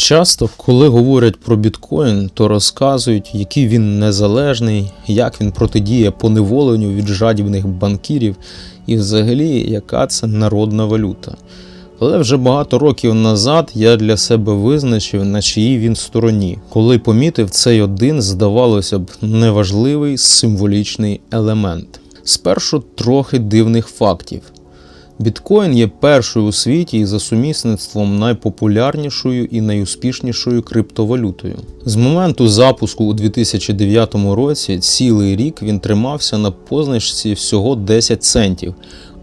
Часто, коли говорять про біткоін, то розказують, який він незалежний, як він протидіє поневоленню від жадібних банкірів і взагалі яка це народна валюта. Але вже багато років назад я для себе визначив, на чиїй він стороні, коли помітив цей один, здавалося б, неважливий символічний елемент. Спершу трохи дивних фактів. Біткоін є першою у світі і за сумісництвом найпопулярнішою і найуспішнішою криптовалютою. З моменту запуску у 2009 році цілий рік він тримався на позначці всього 10 центів.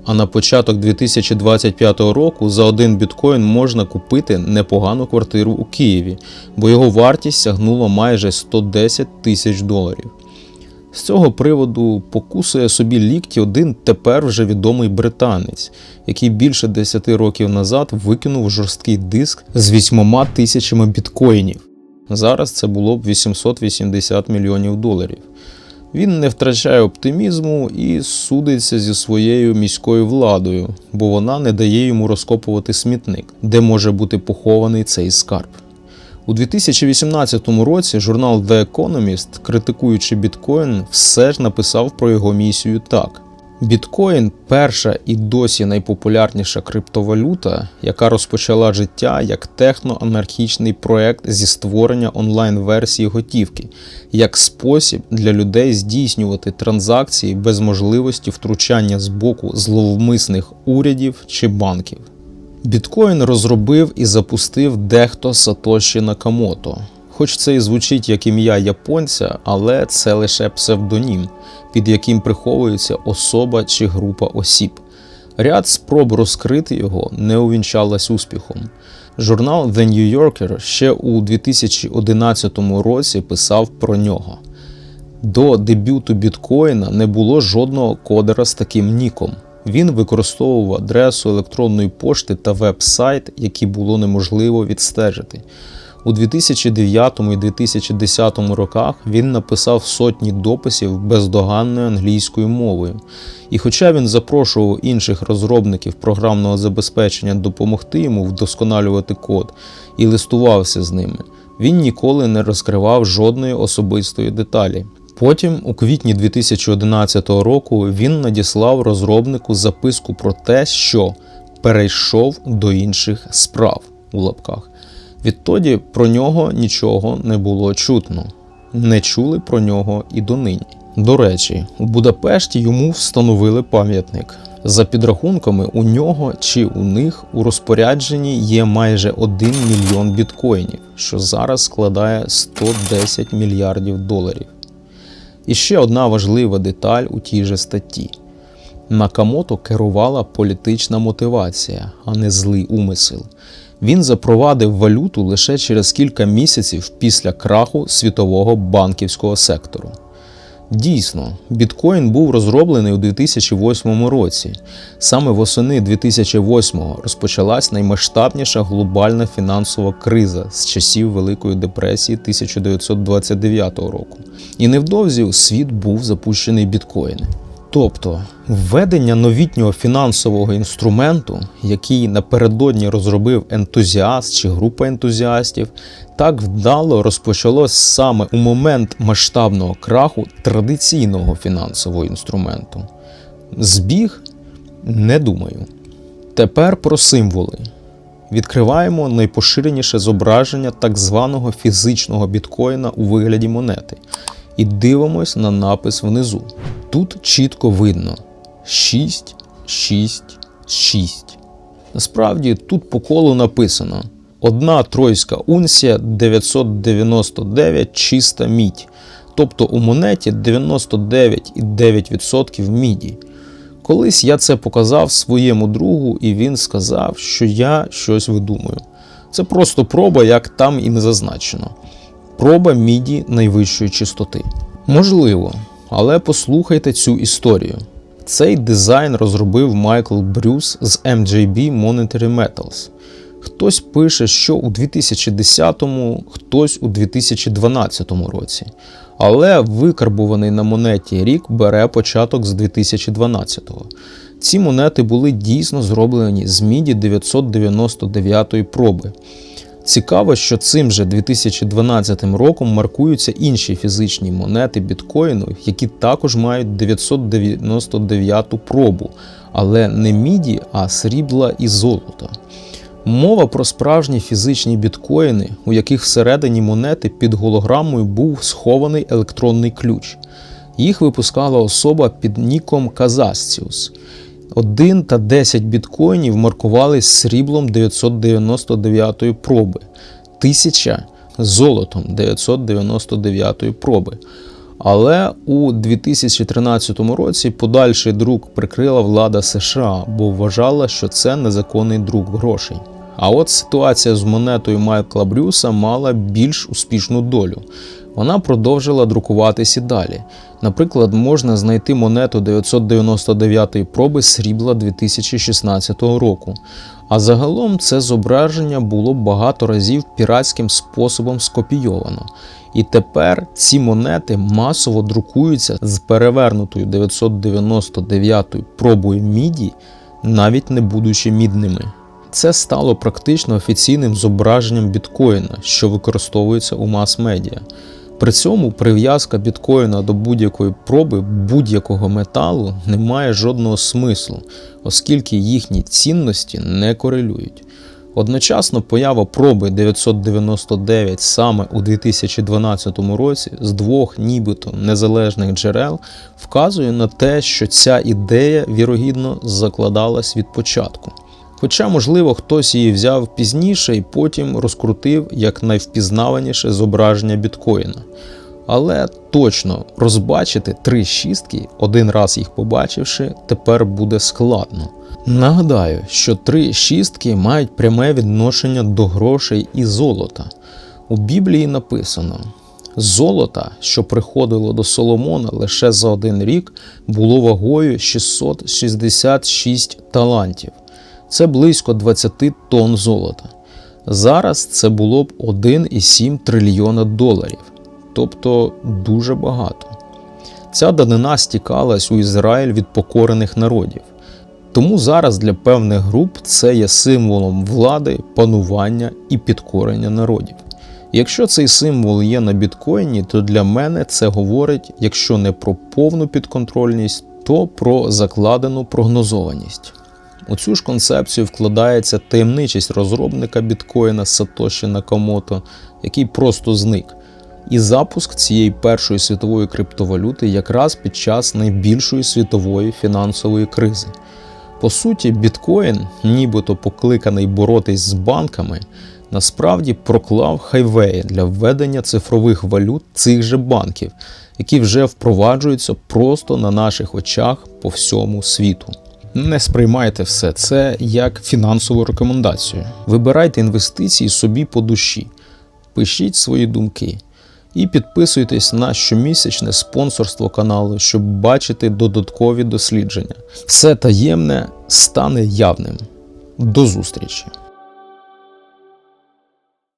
А на початок 2025 року за один біткоін можна купити непогану квартиру у Києві, бо його вартість сягнула майже 110 тисяч доларів. З цього приводу покусує собі лікті один тепер вже відомий британець, який більше 10 років назад викинув жорсткий диск з 8 тисячами біткоїнів. Зараз це було б 880 мільйонів доларів. Він не втрачає оптимізму і судиться зі своєю міською владою, бо вона не дає йому розкопувати смітник, де може бути похований цей скарб. У 2018 році журнал The Economist, критикуючи біткоін, все ж написав про його місію так. Біткоін перша і досі найпопулярніша криптовалюта, яка розпочала життя як техноанархічний проект зі створення онлайн-версії готівки, як спосіб для людей здійснювати транзакції без можливості втручання з боку зловмисних урядів чи банків. Біткоін розробив і запустив дехто Сатоші Накамото. Хоч це і звучить як ім'я японця, але це лише псевдонім, під яким приховується особа чи група осіб. Ряд спроб розкрити його не увінчалась успіхом. Журнал The New Yorker ще у 2011 році писав про нього. До дебюту біткоїна не було жодного кодера з таким ніком. Він використовував адресу електронної пошти та веб-сайт, які було неможливо відстежити. У 2009 і 2010 роках він написав сотні дописів бездоганною англійською мовою. І хоча він запрошував інших розробників програмного забезпечення допомогти йому вдосконалювати код і листувався з ними, він ніколи не розкривав жодної особистої деталі. Потім, у квітні 2011 року, він надіслав розробнику записку про те, що перейшов до інших справ у лапках. Відтоді про нього нічого не було чутно. Не чули про нього і донині. До речі, у Будапешті йому встановили пам'ятник. За підрахунками, у нього чи у них у розпорядженні є майже 1 мільйон біткоїнів, що зараз складає 110 мільярдів доларів. І ще одна важлива деталь у тій же статті. Накамото керувала політична мотивація, а не злий умисел. Він запровадив валюту лише через кілька місяців після краху світового банківського сектору. Дійсно, біткоін був розроблений у 2008 році. Саме восени 2008-го розпочалась наймасштабніша глобальна фінансова криза з часів Великої депресії 1929 року. І невдовзі світ був запущений біткоін. Тобто введення новітнього фінансового інструменту, який напередодні розробив ентузіаст чи група ентузіастів, так вдало розпочалось саме у момент масштабного краху традиційного фінансового інструменту. Збіг не думаю. Тепер про символи. Відкриваємо найпоширеніше зображення так званого фізичного біткоїна у вигляді монети і дивимось на напис внизу. Тут чітко видно 6, 6, 6. Насправді тут по колу написано: одна тройська унція 999 чиста мідь. Тобто у монеті 99,9% міді. Колись я це показав своєму другу, і він сказав, що я щось видумую. Це просто проба, як там і не зазначено. Проба міді найвищої чистоти. Можливо, але послухайте цю історію. Цей дизайн розробив Майкл Брюс з MJB Monetary Metals. Хтось пише, що у 2010-му, хтось у 2012 році. Але викарбуваний на монеті рік бере початок з 2012-го. Ці монети були дійсно зроблені з міді 999 проби. Цікаво, що цим же 2012 роком маркуються інші фізичні монети біткоїну, які також мають 999 пробу, але не міді, а срібла і золота. Мова про справжні фізичні біткоїни, у яких всередині монети під голограмою був схований електронний ключ. Їх випускала особа під ніком Казасціус. 1 та 10 біткоїнів маркувались сріблом 999 проби, 1000 золотом 999 проби. Але у 2013 році подальший друк прикрила влада США, бо вважала, що це незаконний друк грошей. А от ситуація з монетою Майкла Брюса мала більш успішну долю. Вона продовжила друкуватись і далі. Наприклад, можна знайти монету 999 проби срібла 2016 року. А загалом це зображення було багато разів піратським способом скопійовано. І тепер ці монети масово друкуються з перевернутою 999 пробою міді, навіть не будучи мідними. Це стало практично офіційним зображенням біткоїна, що використовується у мас-медіа. При цьому прив'язка біткоїна до будь-якої проби будь-якого металу не має жодного смислу, оскільки їхні цінності не корелюють. Одночасно поява проби 999 саме у 2012 році з двох нібито незалежних джерел вказує на те, що ця ідея вірогідно закладалась від початку. Хоча, можливо, хтось її взяв пізніше і потім розкрутив як найвпізнаваніше зображення біткоїна. Але точно розбачити три шістки, один раз їх побачивши, тепер буде складно. Нагадаю, що три шістки мають пряме відношення до грошей і золота. У Біблії написано: золота, що приходило до Соломона лише за один рік, було вагою 666 талантів. Це близько 20 тонн золота. Зараз це було б 1,7 трильйона доларів, тобто дуже багато. Ця данина стікалась у Ізраїль від покорених народів. Тому зараз для певних груп це є символом влади, панування і підкорення народів. Якщо цей символ є на біткоїні, то для мене це говорить, якщо не про повну підконтрольність, то про закладену прогнозованість. У цю ж концепцію вкладається таємничість розробника біткоїна Сатоші Накамото, який просто зник. І запуск цієї першої світової криптовалюти якраз під час найбільшої світової фінансової кризи. По суті, біткоін, нібито покликаний боротись з банками, насправді проклав хайвеї для введення цифрових валют цих же банків, які вже впроваджуються просто на наших очах по всьому світу. Не сприймайте все це як фінансову рекомендацію. Вибирайте інвестиції собі по душі, пишіть свої думки і підписуйтесь на щомісячне спонсорство каналу, щоб бачити додаткові дослідження. Все таємне стане явним. До зустрічі!